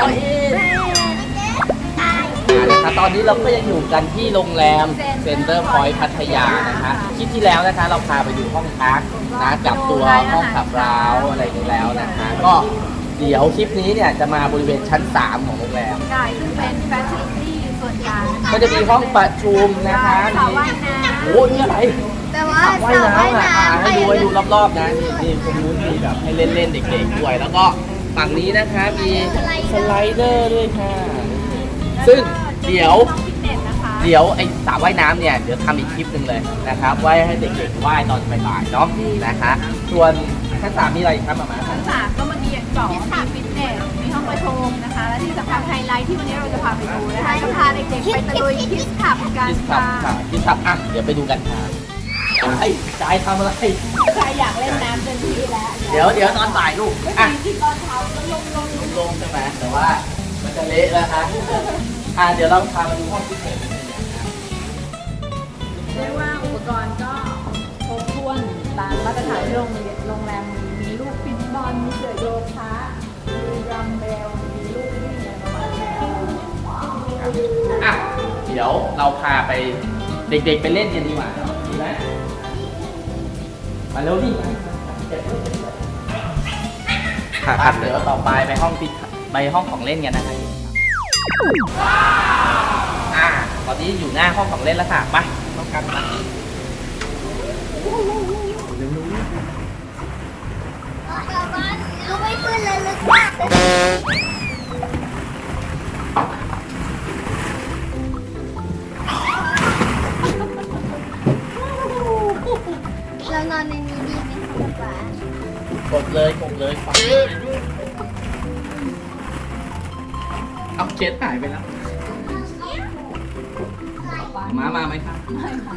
ตอนนี้เราก็ยังอยู่กันที่โรงแรมเซ็นเตอร์พอยต์พัทยานะคะคลิปที่แล้วนะคะเราพาไปดูห้องพักนะกับตัวห้องขับร้าวอะไรนี้แล้วนะคะ ก็เดี๋ยวคลิปนี้เนี่ยจะมาบริเวณชั้น 3 ของโรงแรมใช่ซึ่งเป็นแฟชั่นที่ส่วนกลางนะคะก็จะมีห้องประชุมนะคะสระมีว่ายน้โอ้นี่อะไรำแต่ว่าสระว่ายน้ำอะอ่าให้ดูให้ดูรอบๆนะนี่นี่ตรงนู้นมีแบบให้เล่นๆเด็กๆด้วยแล้วก็ ฝั่งนี้นะคะมีสไลเดอร์ด้วยค่ะ ซึ่งเดี๋ยวห้องฟิตเนสนะคะเดี๋ยวไอ้สระว่ายน้ำเนี่ยเดี๋ยวทำอีกคลิปหนึ่งเลยนะครับไว้ให้เด็กๆว่ายตอนบ่ายๆเนาะนะคะส่วนชั้นสามมีอะไรอีกครับหมามาชั้นสามก็เมื่อกี้อย่างที่บอกว่ามีฟิตเนสมีห้องประชุมนะคะ และที่สำคัญไฮไลท์ที่วันนี้เราจะพาไปดูนะคะจะพาเด็กๆไปตะลุยคิสขับกันคิสคับค่ะค่ะคิสคับอะเดี๋ยวไปดูกันค่ะ ไอ้จายทำอะไร ใครอยากเล่นน้ำเต็มที่แล้วเดี๋ยวเดี๋ยวตอนบ่ายลูกเมื่ออะกี้ที่ตอนเช้าก็ลงลงลงๆใช่ไหมแต่ว่ามันจะเละแล้วฮะอะเดี๋ยวเราพามาดูห้องพิเศษเรียกว่าอุปกรณ์ก็ครบถ้วนตามมาตรฐานที่โรงเรียนโรงแรมมีมีลูกฟิตบอลมีเสือโยคะมีรัมเบลมีลูกวิ่งอะไรประมาณนี้อะเดี๋ยวเราพาไปเด็กๆไปเล่นกันดีกว่าเนาะดีไห มมาเร็วดิมาค่ะเดี๋ยวต่อไปไปห้องพิไปห้องของเล่นกันนะครับอ่าตอนนี้อยู่หน้าห้องของเล่นแล้วค่ะ ไปต้องกันไปเเรานอนในนี้ดีไหมคะป๊ากดเลยกดเลยไปเอาเคสหายไปแล้วมามาไหมครับไม่ค่ะ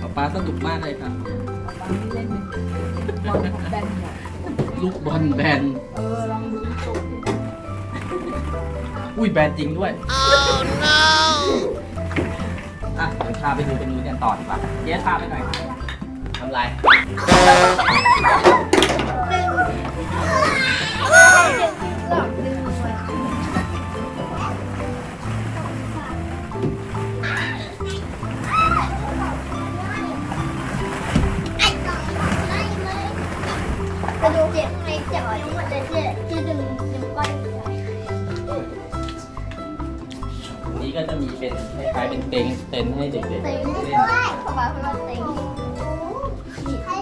ป๊าป๊าสนุกมากเลยครับตอนนี้เล่นบอลของแบนหมดลูกบอลแบน เออลองดูสูงที่อุ้ยแบนจริงด้วยอะเดี๋ยวพาไปดูเป็นนูนกันต่อดีกว่าเย้พาไปหน่อยครับทำไรหล อกดึงไว้กระดูกเจ็บในเจ็บนิ้วหมดเลยที่ที่ดึงนิ้วก้อยอยู่นี้ก็จะมีเป็นคล้ายๆเป็นเต็งเต็นท์ให้เด็กๆเต็เล่งนด้วยขอบอกว่าเต็ง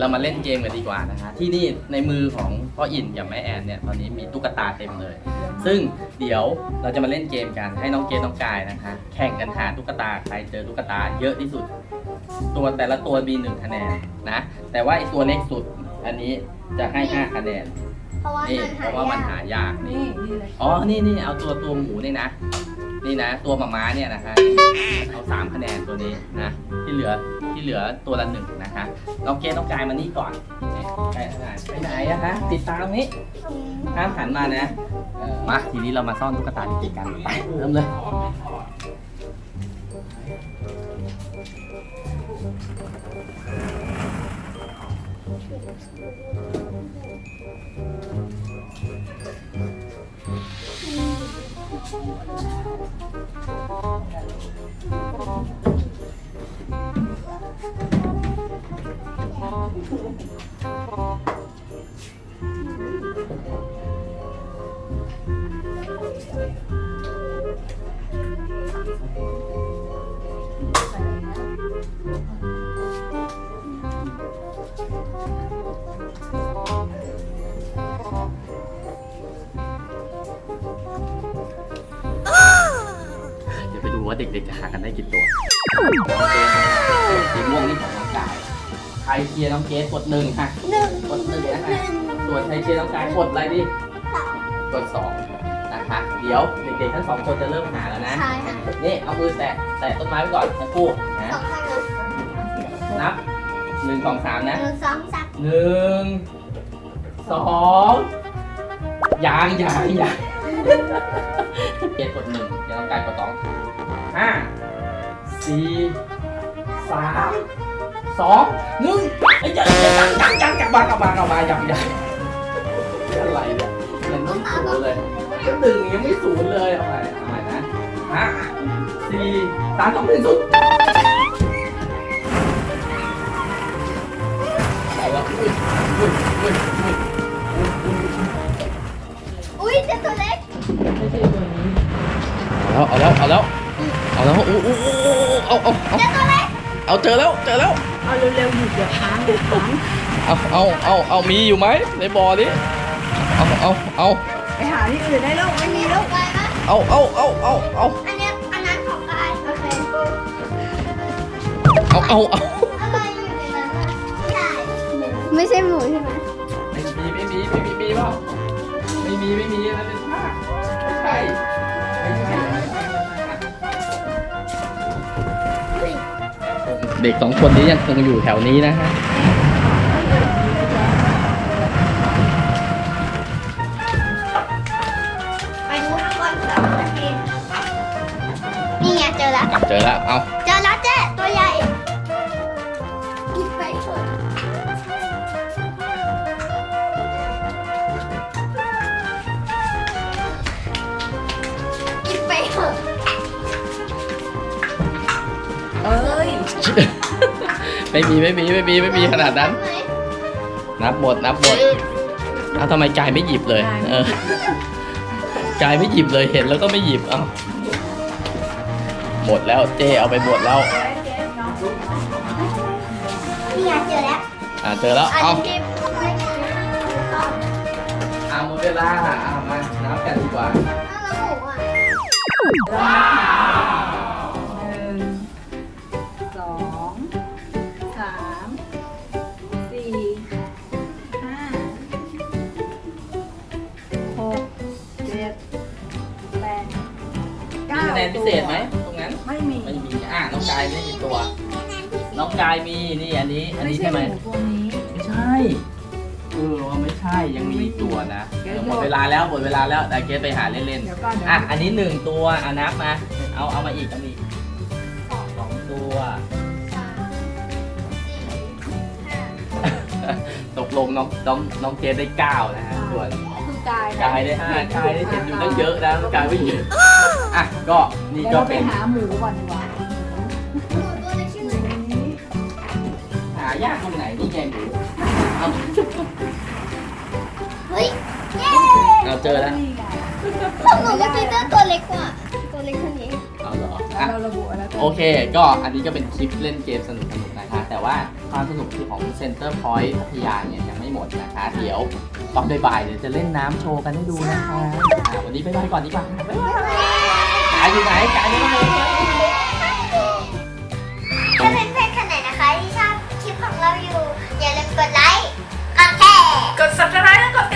เดี๋ยวเรามาเล่นเกมกันดีกว่านะฮะที่นี่ในมือของพ่ออินกับแม่แอนเนี่ยตอนนี้มีตุ๊กตาเต็มเลย ซึ่งเดี๋ยวเราจะมาเล่นเกมกันให้น้องเกดน้องกายนะคะ แข่งกันหาตุ๊กตาใครเจอตุ๊กตาเยอะที่สุด ตัวแต่ละตัวมีหนึ่งคะแนนนะ แต่ว่าไอตัวเล็กสุดอันนี้จะให้ห้าคะแนนเพราะว่านี่มันเพหาราะว่ามันยากหายากนี่นี่นี่เลยอ๋อนี่นี่เอาตัวตัวหมูนี่นะ นี่นะ ตัวหมาม้าเนี่ยนะคะเอาสามคะแนนตัวนี้นะที่เหลือ ที่เหลือตัวละหนึ่งนะคะน้องเกดน้องกายมานี่ก่อนไปไหนไปไหนอะคะติดตามนี้ห้ามหันมานะเออมาทีนี้เรามาซ่อนตุ๊กตาด็กๆกันไปเริ่มเลย เดี๋ยวไปดูว่าเด็กๆจะหากันได้กี่ตัวสีม่วงนี่ รเชียร์น้องเกดกดหนึ่งค่ะ หนึ่งกดหนึ่งนะฮะส่วนใครเชียร์น้องกายกดอะไรดิกดสองนะคะนะคะ เดี๋ยวเด็กๆทั้งสองคนจะเริ่มหาแล้วนะ ใช่ค่ะ นี่เอามือแตะแตะต้นไม้ไว้ก่อนทั้งคู่นะ สองข้างเลยนับหนึ่งสองสามหนะนึ่งสองสามหนึ่งสองยางยางยางเกตกดหนึ่งเดี๋ยวต้องการกดสองห้าสี่สาม สองหนึ่งไอ้ยยังยังยังยังกลับมากลับมากลับมายังยังอะไรเนี่ยยังไม่ศูนย์เลยก็หนึ่งยังไม่ศูนย์เลยเอาใหม่เอาใหม่นะห้าสี่สามสองหนึ่งศูนย์เอาละอุ้ยอุ้ยอุ้ยอุ้ยอุ้ยเจ้าตัวเล็กไม่ใช่ตัวนี้เอาแล้วเอาแล้วเอาแล้วเอาแล้วอู้อู้อู้เอาเอาเอา เจ้าตัวเล็กเอาเจอแล้วเจอแล้ว เอาเร็วๆหยุดอย่าค้างอย่าค้างเอาเอาเอาเอามีอยู่ไหมในบ่อนี้เอาเอาเอาไปหาที่อื่นได้แล้วไม่มีมีแล้ลูวกไปไหมเอาเอาเอาเอาเอาอันเนี้ยอันนั้นของกายโอเคเอาเอาเอาอะไรอยู่ในนั้นอะใช่ไม่ใช่หมูใช่ไหมไม่มีไม่มีไม่มีมีเปล่าไม่มีไม่มีนั่นเป็นผ้าไม่ใช่ไม่ใช่ เด็กสองคนนี้ยังคงอยู่แถวนี้นะฮะไปดูข้างบนก่อนโอเคนี่ไงเจอแล้ว เจอแล้วเอา ไม่มีไม่มีไม่มีไม่มีขนาดนั้น นับหมดนับหมดเอาทำไมกายไม่หยิบเลย เออกายไม่หยิบเลยเห็นแล้วก็ไม่หยิบเอาหมดแล้วเจเอาไปหมดแล้วนี่ไงเจอแล้วอ่าเจอแล้วอันเอานี้ไม่ใช่ต้องเอาหมดเวลาเอามานับกันดีกว่า นนพิเศษไหมตรงนั้นไม่มีไม่มีอ่าน้องกายไม่กี่ตัว น้องกายมีนี่อันนี้ อันนี้ใช่ไหมหมูตัวนี้ไม่ใช่เออว่าไม่ใช่ยังมีอีกตัวนะเดี๋ยวหมดเวลาแล้วหมดเวลาแล้วแต่เกสไปหาเล่นเดี๋ยวก่อนๆเดี๋ยวอะอันนี้หนึ่งตัวอะนับมาเอาเอามาอีกเอามาอีกสองตัวสามสี่ห้าตกลงน้องน้องน้องเกสได้เก้านะฮะส่วนคือกายนะกายได้ห้ากายได้เห็นอยู่ตั้งเยอะนะกายไม่เยอะ อะก็นี่เดี๋ยวก็เราไปเป็นหาหมูก่อนดีกว่าหมูตัวเล็กชื่ออะไรหายากตรงไหนนี่ไงหมูเอาเฮ้ยเย้เอาเจอแล้วนี่ไงของหนูเมื่อกี้เจอตัวเล็กกว่า ตัวเล็กคนนี้ เอาเหรอแล้วอะ เราระบุแล้วกันโอเค ก็อันนี้ก็เป็นคลิปเล่นเกมสนุกๆนะคะ แต่ว่าความสนุกที่ของ Center Point พัทยาเนี่ยยังไม่หมดนะคะ เดี๋ยวตอนบ่ายๆเดี๋ยวจะเล่นน้ำโชว์กันให้ดูนะคะอะวันนี้บ๊ายบายก่อนดีกว่า บ๊ายบาย อยู่ไหนไก่อยู่ไหนถ้าเป็นเพื่อนคนไหนนะคะที่ชอบคลิปของเราอยู่ อย่าลืมกดไลค์ กดแชร์ กด subscribe แล้วกด